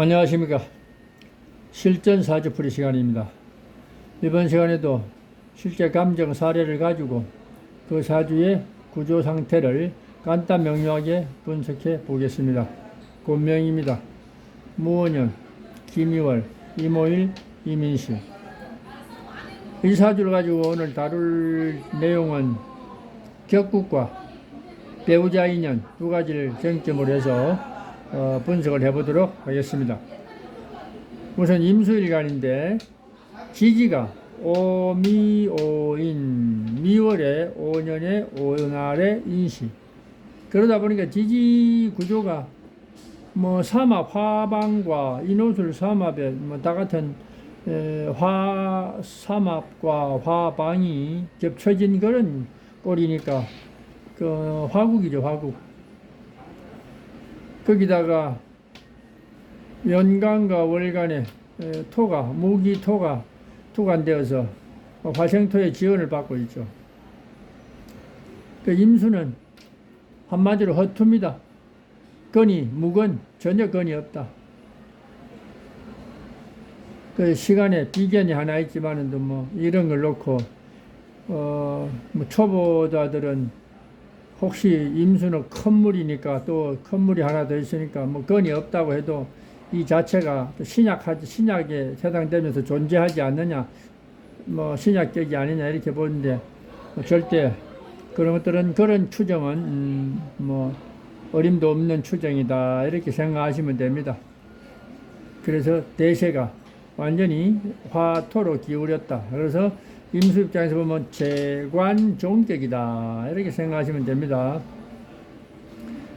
안녕하십니까. 실전 사주풀이 시간입니다. 이번 시간에도 실제 감정 사례를 가지고 그 사주의 구조 상태를 간단 명료하게 분석해 보겠습니다. 본명입니다. 무원년, 김이월, 이모일, 이민실. 이 사주를 가지고 오늘 다룰 내용은 격국과 배우자 인연 두 가지를 쟁점으로 해서 어, 분석을 해보도록 하겠습니다. 우선 임수일간인데 지지가 오미오인 미월에 오년에 오날에 인시 그러다 보니까 지지 구조가 뭐 삼합 화방과 인호술 삼합에 뭐 다 같은 에, 화 삼합과 화방이 겹쳐진 그런 꼴이니까 그 화국이죠 화국 거기다가 연간과 월간에 에, 토가 무기 토가 투간되어서 화생토의 지원을 받고 있죠. 그 임수는 한마디로 허투입니다. 건이 무건 전혀 건이 없다. 그 시간에 비견이 하나 있지만은 뭐 이런 걸 놓고 어뭐 초보자들은 혹시 임수는 큰 물이니까 또 큰 물이 하나 더 있으니까 뭐 건이 없다고 해도 이 자체가 또 신약하지 신약에 해당되면서 존재하지 않느냐 뭐 신약격이 아니냐 이렇게 보는데 뭐 절대 그런 것들은 그런 추정은 음, 뭐 어림도 없는 추정이다 이렇게 생각하시면 됩니다. 그래서 대세가 완전히 화토로 기울였다. 그래서 임수 입장에서 보면 재관 종격이다 이렇게 생각하시면 됩니다.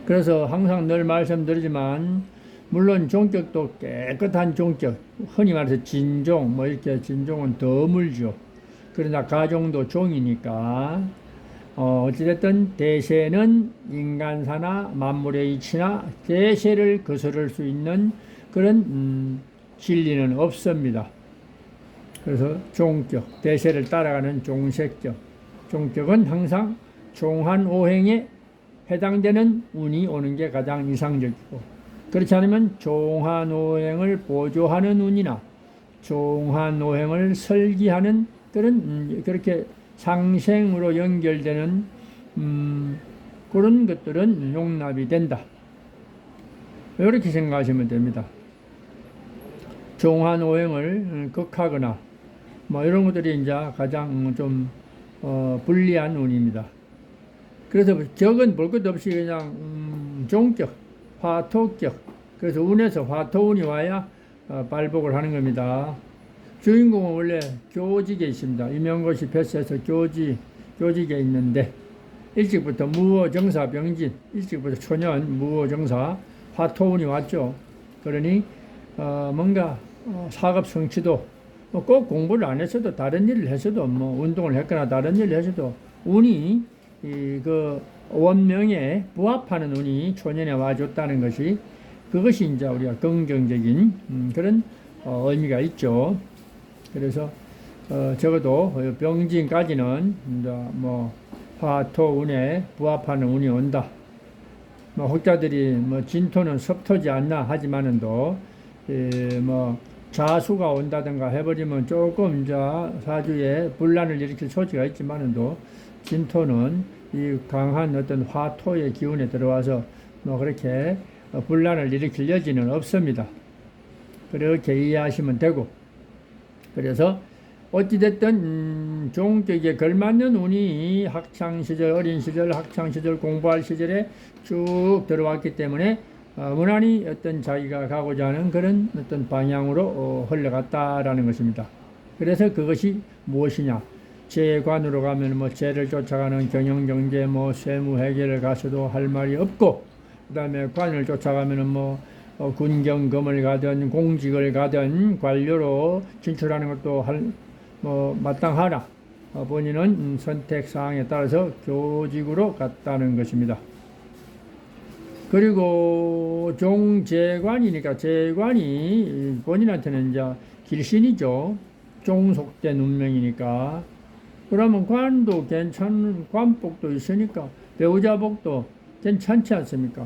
그래서 항상 늘 말씀드리지만 물론 종격도 깨끗한 종격, 흔히 말해서 진종, 뭐 이렇게 진종은 더 물죠. 그러나 가종도 종이니까 어, 어찌됐든 대세는 인간사나 만물의 이치나 대세를 거스를 수 있는 그런 음, 진리는 없습니다. 그래서 종격, 대세를 따라가는 종색격, 종격은 항상 종한 오행에 해당되는 운이 오는 게 가장 이상적이고 그렇지 않으면 종한 오행을 보조하는 운이나 종한 오행을 설기하는 그런 음, 그렇게 상생으로 연결되는 음, 그런 것들은 용납이 된다. 이렇게 생각하시면 됩니다. 종한 오행을 극하거나 뭐 이런 것들이 이제 가장 좀 어, 불리한 운입니다. 그래서 격은 볼 것도 없이 그냥 음, 종격 화토격. 그래서 운에서 화토운이 와야 어, 발복을 하는 겁니다. 주인공은 원래 교직에 있습니다. 임명고시 패스에서 교지, 교직에 있는데 일찍부터 무호정사 병진, 일찍부터 초년 무호정사 화토운이 왔죠. 그러니 어, 뭔가 어, 사급 성취도 뭐 꼭 공부를 안 했어도 다른 일을 했어도 뭐 운동을 했거나 다른 일을 했어도 운이 이 그 원명에 부합하는 운이 초년에 와줬다는 것이 그것이 이제 우리가 긍정적인 음, 그런 어, 의미가 있죠. 그래서 어, 적어도 병진까지는 이제 뭐 화토 운에 부합하는 운이 온다. 뭐 혹자들이 뭐 진토는 섭토지 않나 하지만은도 에, 뭐 자수가 온다든가 해버리면 조금 이제 사주에 분란을 일으킬 소지가 있지만은도 진토는 이 강한 어떤 화토의 기운에 들어와서 뭐 그렇게 분란을 일으킬 여지는 없습니다. 그렇게 이해하시면 되고 그래서 어찌됐든 음, 종격에 걸맞는 운이 학창 시절, 어린 시절, 학창 시절 공부할 시절에 쭉 들어왔기 때문에 어, 무난히 어떤 자기가 가고자 하는 그런 어떤 방향으로 어, 흘러갔다라는 것입니다. 그래서 그것이 무엇이냐? 재관으로 가면 뭐 재를 쫓아가는 경영 경제 뭐 세무 회계를 가서도 할 말이 없고 그다음에 관을 쫓아가면은 뭐 어, 군경검을 가든 공직을 가든 관료로 진출하는 것도 할 뭐 마땅하나 어, 본인은 음, 선택 사항에 따라서 교직으로 갔다는 것입니다. 그리고 종재관이니까 재관이 본인한테는 이제 길신이죠. 종속된 운명이니까 그러면 관도 괜찮은 관복도 있으니까 배우자복도 괜찮지 않습니까?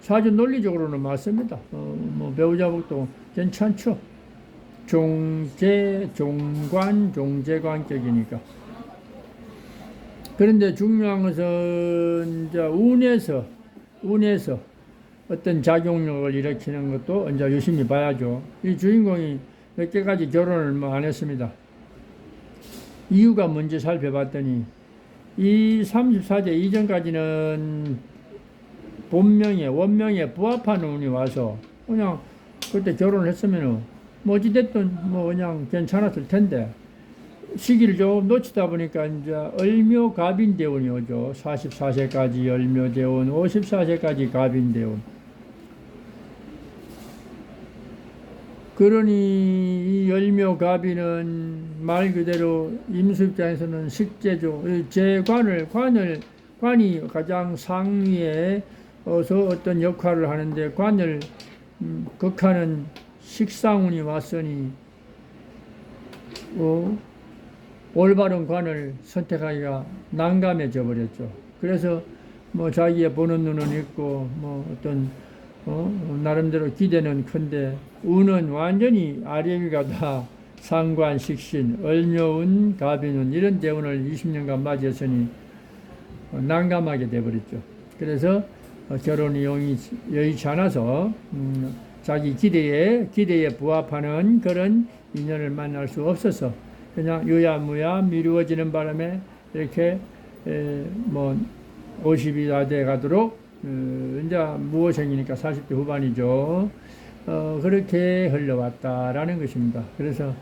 사주 논리적으로는 맞습니다. 어, 뭐뭐 배우자복도 괜찮죠. 종제, 종관, 종제관격이니까. 그런데 중요한 것은 이제 운에서 운에서 어떤 작용력을 일으키는 것도 이제 유심히 봐야죠. 이 주인공이 몇 개까지 결혼을 뭐 안 했습니다. 이유가 뭔지 살펴봤더니 이 34제 이전까지는 본명에 원명에 부합하는 운이 와서 그냥 그때 결혼을 했으면은 뭐 어찌됐든 뭐 그냥 괜찮았을 텐데 시기를 좀 놓치다 보니까 이제 을묘 갑인 대운이 오죠. 44세까지 을묘 대운, 54세까지 갑인 대운. 그러니 이 열묘 갑인은 말 그대로 임수 입장에서는 식재죠. 이 재관을 관을 관이 가장 상위에 어서 어떤 역할을 하는데 관을 음, 극하는 식상운이 왔으니 어, 올바른 관을 선택하기가 난감해져 버렸죠. 그래서 뭐 자기의 보는 눈은 있고 뭐 어떤 어, 나름대로 기대는 큰데 운은 완전히 아래위가 다 상관, 식신, 을묘운, 갑인운 이런 대운을 20년간 맞이했으니 어, 난감하게 돼버렸죠. 그래서 어, 결혼이 여의치 않아서 음, 자기 기대에 기대에 부합하는 그런 인연을 만날 수 없어서 그냥 유야무야 미루어지는 바람에 이렇게 에, 뭐 50이 다 돼 가도록 어, 이제 무호생이니까 40대 후반이죠. 어, 그렇게 흘러왔다라는 것입니다. 그래서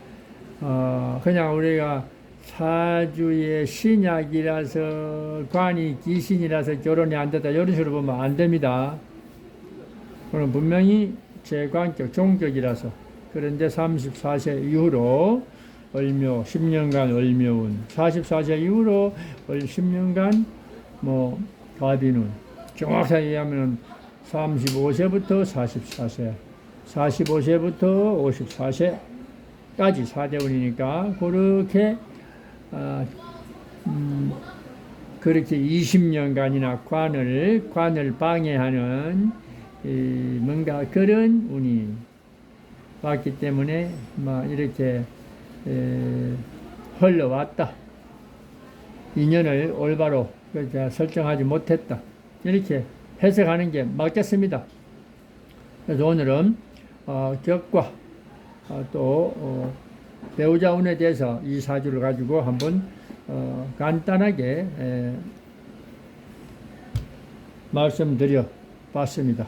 어, 그냥 우리가 사주의 신약이라서 관이 귀신이라서 결혼이 안 됐다 이런 식으로 보면 안 됩니다. 그는 분명히 제관격 종격이라서 그런데 34세 이후로 을묘 10년간 을묘운 44세 이후로 을 10년간 뭐 가비운 정확하게 얘기하면 35세부터 44세 45세부터 54세까지 4대운이니까 그렇게 아, 음, 그렇게 20년간이나 관을 관을 방해하는 이, 뭔가 그런 운이 왔기 때문에 막 이렇게 에, 흘러왔다. 인연을 올바로 설정하지 못했다. 이렇게 해석하는 게 맞겠습니다. 그래서 오늘은 어, 격과 어, 또 어, 배우자 운에 대해서 이 사주를 가지고 한번 어, 간단하게 에, 말씀드려 봤습니다.